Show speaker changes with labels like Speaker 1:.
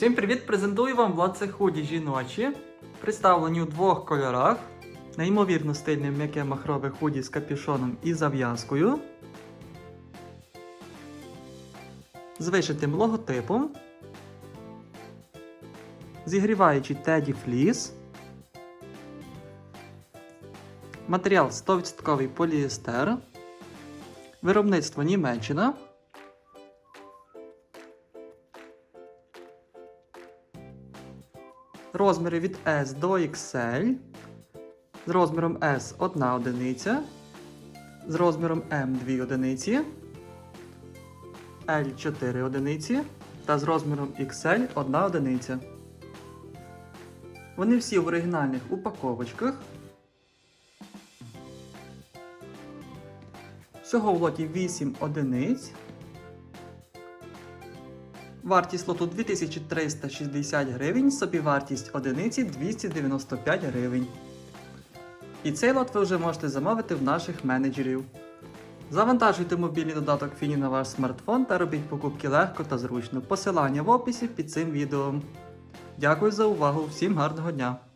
Speaker 1: Всім привіт! Презентую вам Владце худі жіночі, представлені у двох кольорах. Неймовірно стильне м'яке махрове худі з капюшоном і зав'язкою. З вишитим логотипом. Зігріваючий Теді Фліс. Матеріал 100% поліестер. Виробництво Німеччина. Розміри від S до XL. З розміром S 1 одиниця. З розміром M 2 одиниці. L 4 одиниці. Та з розміром XL 1 одиниця. Вони всі в оригінальних упаковочках. Всього в лоті 8 одиниць. Вартість лоту 2360 гривень, собівартість одиниці 295 гривень. І цей лот ви вже можете замовити в наших менеджерів. Завантажуйте мобільний додаток Фіні на ваш смартфон та робіть покупки легко та зручно. Посилання в описі під цим відео. Дякую за увагу, всім гарного дня!